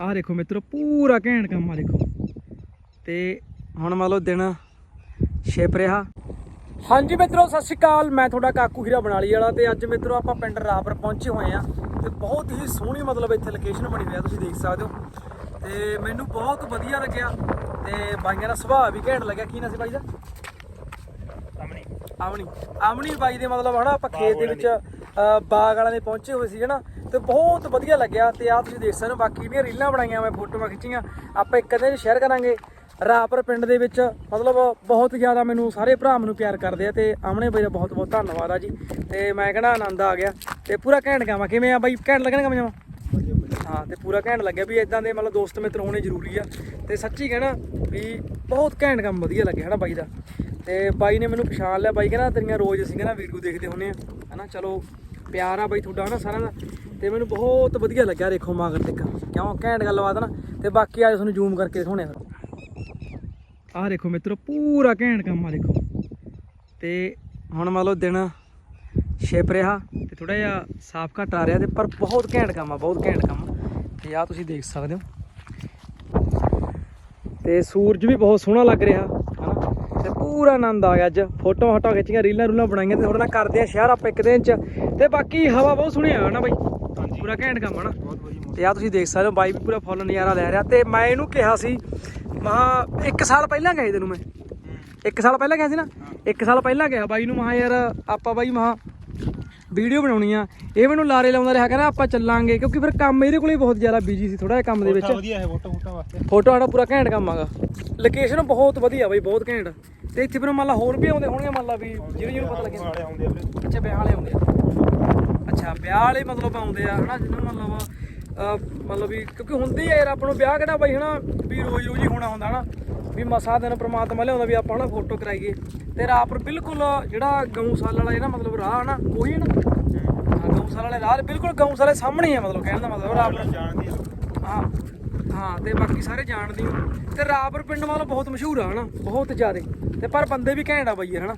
ਆਹ ਦੇਖੋ ਮਿੱਤਰੋ ਪੂਰਾ ਘੈਂਟ ਕੰਮ ਆ ਦੇਖੋ। ਤੇ ਹੁਣ ਮੰਨ ਲਓ ਦਿਨ ਛਿਪ ਰਿਹਾ। ਹਾਂਜੀ ਮਿੱਤਰੋ ਸਤਿ ਸ਼੍ਰੀ ਅਕਾਲ। ਮੈਂ ਤੁਹਾਡਾ ਕਾਕੂ ਹੀਰਾ ਬਣਾਲੀ ਵਾਲਾ ਤੇ ਅੱਜ ਮਿੱਤਰੋ ਆਪਾਂ ਪਿੰਡ ਰਾਪਰ ਪਹੁੰਚੇ ਹੋਏ ਆ ਤੇ ਬਹੁਤ ਹੀ ਸੋਹਣੀ ਮਤਲਬ ਇੱਥੇ ਲੋਕੇਸ਼ਨ ਬਣੀ ਹੋਈ ਆ ਤੁਸੀਂ ਦੇਖ ਸਕਦੇ ਹੋ। ਤੇ ਮੈਨੂੰ ਬਹੁਤ ਵਧੀਆ ਲੱਗਿਆ ਤੇ ਬਾਈਆਂ ਦਾ ਸੁਭਾਅ ਵੀ ਘੈਂਟ ਲੱਗਿਆ। ਕੀ ਨਾ ਸੀ ਬਾਈ ਦਾ? ਸਾਹਮਣੇ ਆਮਣੀ ਆਮਣੀ ਬਾਈ ਦੇ ਮਤਲਬ ਹਨਾ ਆਪਾਂ ਖੇਤ ਦੇ ਵਿੱਚ ਬਾਗ ਵਾਲਿਆਂ ਦੇ ਪਹੁੰਚੇ ਹੋਏ ਸੀ, ਹਨਾ? ਤੇ ਬਹੁਤ ਵਧੀਆ ਲੱਗਿਆ ਤੇ ਆ ਤੁਸੀਂ ਦੇਖ ਸਕਦੇ ਹੋ, ਬਾਕੀ ਜਿਹੜੀਆਂ ਰੀਲਾਂ ਬਣਾਈਆਂ ਮੈਂ, ਫੋਟੋਆਂ ਖਿੱਚੀਆਂ। ਆਪਾਂ ਇੱਕ ਅੱਧੇ ਸ਼ੇਅਰ ਕਰਾਂਗੇ। ਰਾਪਰ ਪਿੰਡ ਦੇ ਵਿੱਚ, ਮਤਲਬ ਬਹੁਤ ਜ਼ਿਆਦਾ ਮੈਨੂੰ ਸਾਰੇ ਭਰਾ ਮੈਨੂੰ ਪਿਆਰ ਕਰਦੇ ਆ ਤੇ ਆਮਣੇ ਬਾਈ ਦਾ ਬਹੁਤ ਬਹੁਤ ਧੰਨਵਾਦ ਆ ਜੀ। ਤੇ ਮੈਂ ਕਹਿੰਦਾ ਆਨੰਦ ਆ ਗਿਆ। ਤੇ ਪੂਰਾ ਘੈਂਟ ਗਾਵਾਂ, ਕਿਵੇਂ ਆ ਬਾਈ? ਘੈਂਟ ਲੱਗਣਾ ਕੰਮ ਜਾਵਾਂ ਹਾਂ, ਤੇ ਪੂਰਾ ਘੈਂਟ ਲੱਗਿਆ ਵੀ ਇਦਾਂ ਦੇ ਮਤਲਬ ਦੋਸਤ ਮਿੱਤਰ ਹੋਣੇ ਜ਼ਰੂਰੀ ਆ। ਤੇ ਸੱਚੀ ਕਹਿਣਾ ਵੀ ਬਹੁਤ ਘੈਂਟ ਕੰਮ ਵਧੀਆ ਲੱਗਿਆ, ਹਨਾ ਬਾਈ ਦਾ? ਤੇ ਬਾਈ ਨੇ ਮੈਨੂੰ ਪਛਾਣ ਲਿਆ, ਬਾਈ ਕਹਿੰਦਾ ਤੇਰੀਆਂ ਰੋਜ਼ ਅਸੀਂ ਕਹਿੰਦਾ ਵੀਡੀਓ ਦੇਖਦੇ ਹੁੰਨੇ ਆ, ਹਨਾ? ਚਲੋ ਪਿਆਰ ਆ ਬਾਈ ਤੁਹਾਡਾ ਨਾ ਸਾਰਿਆਂ ਦਾ। ਤੇ ਮੈਨੂੰ ਬਹੁਤ ਵਧੀਆ ਲੱਗਿਆ ਦੇਖੋ ਮਾਗਰ ਤੱਕ ਕਿਉਂ? ਘੈਂਟ ਗੱਲਬਾਤ ਨਾ। ਤੇ ਬਾਕੀ ਆ ਤੁਹਾਨੂੰ ਜ਼ੂਮ ਕਰਕੇ ਦਿਖਾਉਣੇ ਆ ਆਹ ਦੇਖੋ ਮਿੱਤਰੋ, ਪੂਰਾ ਘੈਂਟ ਕੰਮ ਆ ਦੇਖੋ। ਤੇ ਹੁਣ ਮੰਨ ਲਓ ਦਿਨ ਛਿਪ ਰਿਹਾ ਤੇ ਥੋੜਾ ਜਿਹਾ ਸਾਫ਼ ਘੱਟ ਆ ਰਿਹਾ ਤੇ ਪਰ ਬਹੁਤ ਘੈਂਟ ਕੰਮ ਆ, ਬਹੁਤ ਘੈਂਟ ਕੰਮ ਆ। ਤੇ ਆ ਤੁਸੀਂ ਦੇਖ ਸਕਦੇ ਹੋ। ਤੇ ਸੂਰਜ ਵੀ ਬਹੁਤ ਸੋਹਣਾ ਲੱਗ ਰਿਹਾ। ਤੇ ਪੂਰਾ ਆਨੰਦ ਆ ਗਿਆ ਅੱਜ। ਫੋਟੋ ਫੋਟੋ ਖਿੱਚੀਆਂ ਰੀਲਾਂ ਰੂਲਾਂ ਬਣਾਈਆਂ ਤੇ ਥੋੜਾ ਨਾਲ ਕਰਦੇ ਆ ਸ਼ਹਿਰ ਆਪਾਂ ਇੱਕ ਦਿਨ ਚ। ਤੇ ਬਾਕੀ ਹਵਾ ਬਹੁਤ ਸੋਹਣੀ ਆ ਨਾ ਬਾਈ। ਪੂਰਾ ਘੈਂਟ ਕੰਮ ਆ ਨਾ। ਤੇ ਆ ਤੁਸੀਂ ਦੇਖ ਸਕਦੇ ਹੋ ਬਾਈ ਵੀ ਪੂਰਾ ਫੁੱਲ ਨਜ਼ਾਰਾ ਲੈ ਰਿਹਾ। ਤੇ ਮੈਂ ਇਹਨੂੰ ਕਿਹਾ ਸੀ ਮਹਾ ਇੱਕ ਸਾਲ ਪਹਿਲਾਂ ਗਏ ਤੈਨੂੰ ਮੈਂ। ਇੱਕ ਸਾਲ ਪਹਿਲਾਂ ਗਿਆ ਸੀ ਨਾ? ਇੱਕ ਸਾਲ ਪਹਿਲਾਂ ਗਿਆ ਬਾਈ ਨੂੰ ਮਹਾ ਯਾਰ ਆਪਾਂ ਬਾਈ ਮਹਾ ਵੀਡੀਓ ਬਣਾਉਣੀ ਆ। ਇਹ ਮੈਨੂੰ ਲਾਰੇ ਲਾਉਂਦਾ ਰਿਹਾ ਕਹਿੰਦਾ ਆਪਾਂ ਚੱਲਾਂਗੇ ਕਿਉਂਕਿ ਫਿਰ ਕੰਮ ਇਹਦੇ ਕੋਲੇ ਬਹੁਤ ਜ਼ਿਆਦਾ ਬਿਜ਼ੀ ਸੀ ਥੋੜਾ ਜਿਹਾ ਕੰਮ ਦੇ ਵਿੱਚ। ਵਧੀਆ ਹੈ ਫੋਟੋ ਫੋਟੋ ਵਾਸਤੇ। ਫੋਟੋ ਆੜਾ ਪੂਰਾ ਘੈਂਟ ਕੰਮ ਆਗਾ। ਲੋਕੇਸ਼ਨ ਬਹੁਤ ਵਧੀਆ ਬਾਈ ਬਹੁਤ ਘੈਂਟ। ਤੇ ਇੱਥੇ ਫਿਰ ਮੰਨ ਲਾ ਹੋਰ ਵੀ ਆਉਂਦੇ ਹੋਣਗੇ ਮੰਨ ਲਾ ਵੀ ਜਿਹਨੂੰ ਜਿਹਨੂੰ ਪਤਾ ਲੱਗਿਆ। ਵਾਲੇ ਆਉਂਦੇ ਆ ਵੀਰੇ ਅੱਛਾ ਵਿਆਹ ਵਾਲੇ ਆਉਂਦੇ ਆ। ਅੱਛਾ ਵਿਆਹ ਵਾਲੇ ਮਤਲਬ ਆਉਂਦੇ ਆ ਹਨਾ ਜਿਹਨੂੰ ਮਤਲਬ ਮਤਲਬ ਵੀ ਕਿਉਂਕਿ ਹੁੰਦੀ ਆ ਯਾਰ ਆਪਾਂ ਨੂੰ ਵਿਆਹ ਕਿਹੜਾ ਬਾਈ ਹਨਾ ਵੀ ਰੋਜ਼ ਰੋਜ਼ ਹੀ ਹੋਣਾ ਹੁੰਦਾ ਹਨਾ। ਵੀ ਮਸਾ ਦਿਨ ਪ੍ਰਮਾਤਮਾ ਲਿਆਉਂਦਾ ਵੀ ਆਪਾਂ ਹਨਾ ਫੋਟੋ ਕਰਾਈਏ। ਤੇ ਰਾਪਰ ਬਿਲਕੁਲ ਜਿਹੜਾ ਗਊਸ਼ਾਲਾ ਵਾਲਾ ਜਿਹੜਾ ਮਤਲਬ ਰਾਹ ਹਨਾ ਉਹੀ ਹੈ ਨਾ। ਹਾਂ ਗਊਸ਼ਾਲਾ ਵਾਲੇ ਰਾਹ ਬਿਲਕੁਲ ਗਊਸ਼ਾਲਾ ਸਾਹਮਣੇ ਹੀ ਆ ਮਤਲਬ ਕਹਿਣ ਦਾ ਮਤਲਬ ਰਾਪਰ ਜਾਣਦੀ ਆ। ਲੋਕ। ਹਾਂ ਹਾਂ ਤੇ ਬਾਕੀ ਸਾਰੇ ਜਾਣਦੇ ਹੋ ਤੇ ਰਾਪਰ ਪਿੰਡ ਵਾਲਾ ਬਹੁਤ ਮਸ਼ਹੂਰ ਆ ਹਨਾ ਬਹੁਤ ਜ਼ਿਆਦੇ। ਤੇ ਪਰ ਬੰਦੇ ਵੀ ਘੈਂਟ ਆ ਬਾਈ ਹਨਾ।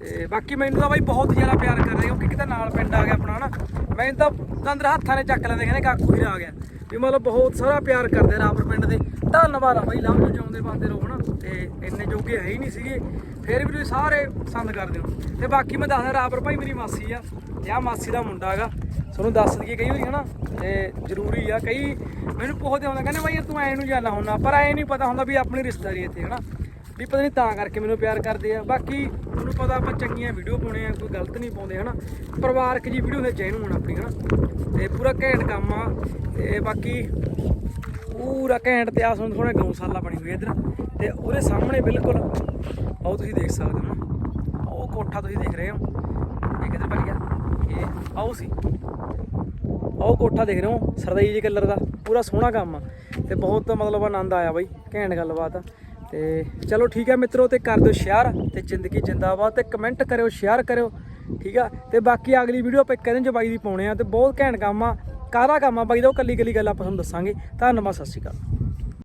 ਤੇ ਬਾਕੀ ਮੈਨੂੰ ਤਾਂ ਬਾਈ ਬਹੁਤ ਜ਼ਿਆਦਾ ਪਿਆਰ ਕਰਦੇ ਕਿਉਂਕਿ ਕਿਤੇ ਨਾਲ ਪਿੰਡ ਆ ਗਿਆ ਆਪਣਾ ਹਨਾ। ਮੈਨੂੰ ਤਾਂ ਦੰਦਰ ਹੱਥਾਂ ਨੇ ਚੱਕ ਲੈਂਦੇ ਕਹਿੰਦੇ ਕਾਕੂ ਹੀ ਆ ਗਿਆ। ਵੀ ਮਤਲਬ ਬਹੁਤ ਸਾਰਾ ਪਿਆਰ ਕਰਦੇ ਰਾਪਰ ਪਿੰਡ ਦੇ। ਧੰਨਵਾਦ ਆ ਬਾਈ ਲਾਭ ਜਾਉਂਦੇ ਬੰਦੇ ਰਹੋ ਹਨਾ ਤੇ ਇੰਨੇ ਜੋਗੇ ਹੈ ਹੀ ਨਹੀਂ ਸੀਗੇ। ਫਿਰ ਵੀ ਤੁਸੀਂ ਸਾਰੇ ਪਸੰਦ ਕਰਦੇ ਹੋ। ਤੇ ਬਾਕੀ ਮੈਂ ਦੱਸਦਾ ਰਾਪਰ ਭਾਈ, ਮੇਰੀ ਮਾਸੀ ਆ। ਤੇ ਆ ਮਾਸੀ ਦਾ ਮੁੰਡਾ ਹੈਗਾ। ਤੁਹਾਨੂੰ ਦੱਸ ਦਈਏ ਕਈ ਵਾਰੀ, ਹਨਾ? ਤੇ ਜ਼ਰੂਰੀ ਆ। ਕਈ ਮੈਨੂੰ ਪੁੱਛਦੇ ਹੁੰਦਾ ਕਹਿੰਦੇ ਬਾਈ ਤੂੰ ਐ ਨੂੰ ਜਾਣਾ ਹੁੰਦਾ ਪਰ ਐ ਨਹੀਂ ਪਤਾ ਹੁੰਦਾ ਵੀ ਆਪਣੀ ਰਿਸ਼ਤੇਦਾਰੀ ਇੱਥੇ, ਹਨਾ? ਵੀ ਪਤਾ ਨਹੀਂ ਤਾਂ ਕਰਕੇ ਮੈਨੂੰ ਪਿਆਰ ਕਰਦੇ ਆ। ਬਾਕੀ ਤੁਹਾਨੂੰ ਪਤਾ ਆਪਾਂ ਚੰਗੀਆਂ ਵੀਡੀਓ ਪਾਉਣੇ ਆ, ਕੋਈ ਗਲਤ ਨਹੀਂ ਪਾਉਂਦੇ, ਹਨਾ? ਪਰਿਵਾਰਕ ਜੀ ਵੀਡੀਓ ਦੇ ਚਾਹੀਨੂੰ ਹੁਣ ਆਪਣੀ, ਹਨਾ? ਤੇ ਪੂਰਾ ਘੈਂਟ ਕੰਮ ਆ। ਤੇ ਬਾਕੀ ਪੂਰਾ ਘੈਂਟ ਤੇ ਆ ਸੁਣ ਥੋੜਾ ਗਊਸ਼ਾਲਾ ਬਣੀ ਹੋਈ ਹੈ ਇੱਧਰ। ਤੇ ਉਹਦੇ ਸਾਹਮਣੇ ਬਿਲਕੁਲ ਉਹ ਤੁਸੀਂ ਦੇਖ ਸਕਦੇ ਹੋ ਨਾ। ਉਹ ਕੋਠਾ ਤੁਸੀਂ ਦੇਖ ਰਹੇ ਹੋ। ਇਹ ਕਿੱਧਰ ਭੱਜ ਗਿਆ? ਇਹ ਆਓ ਸੀ। ਉਹ ਕੋਠਾ ਦੇਖ ਰਹੇ ਹੋ, ਸਰਦਾਈ ਜੀ ਕਲਰ ਦਾ। ਪੂਰਾ ਸੋਹਣਾ ਕੰਮ ਆ। ਤੇ ਬਹੁਤ ਮਤਲਬ ਆਨੰਦ ਆਇਆ ਬਾਈ, ਘੈਂਟ ਗੱਲਬਾਤ ਆ। ਤੇ ਚਲੋ ਠੀਕ ਹੈ ਮਿੱਤਰੋ, ਤੇ ਕਰ ਦਿਓ ਸ਼ੇਅਰ। ਤੇ ਜ਼ਿੰਦਗੀ ਜਿੰਦਾਬਾਦ, ਤੇ ਕਮੈਂਟ ਕਰਿਓ, ਸ਼ੇਅਰ ਕਰਿਓ। ਠੀਕ ਆ? ਤੇ ਬਾਕੀ ਅਗਲੀ ਵੀਡੀਓ ਆਪਾਂ ਇੱਕ ਦਿਨ ਜਵਾਈ ਦੀ ਪਾਉਣੇ ਆ। ਤੇ ਬਹੁਤ ਘੈਂਟ ਕੰਮ ਆ। ਕਾਹਦਾ ਕੰਮ ਆ? ਬਾਈ ਦਾ ਉਹ ਕੱਲੀ ਕੱਲੀ ਗੱਲ ਆਪਾਂ ਤੁਹਾਨੂੰ ਦੱਸਾਂਗੇ। ਧੰਨਵਾਦ, ਸਤਿ ਸ਼੍ਰੀ ਅਕਾਲ।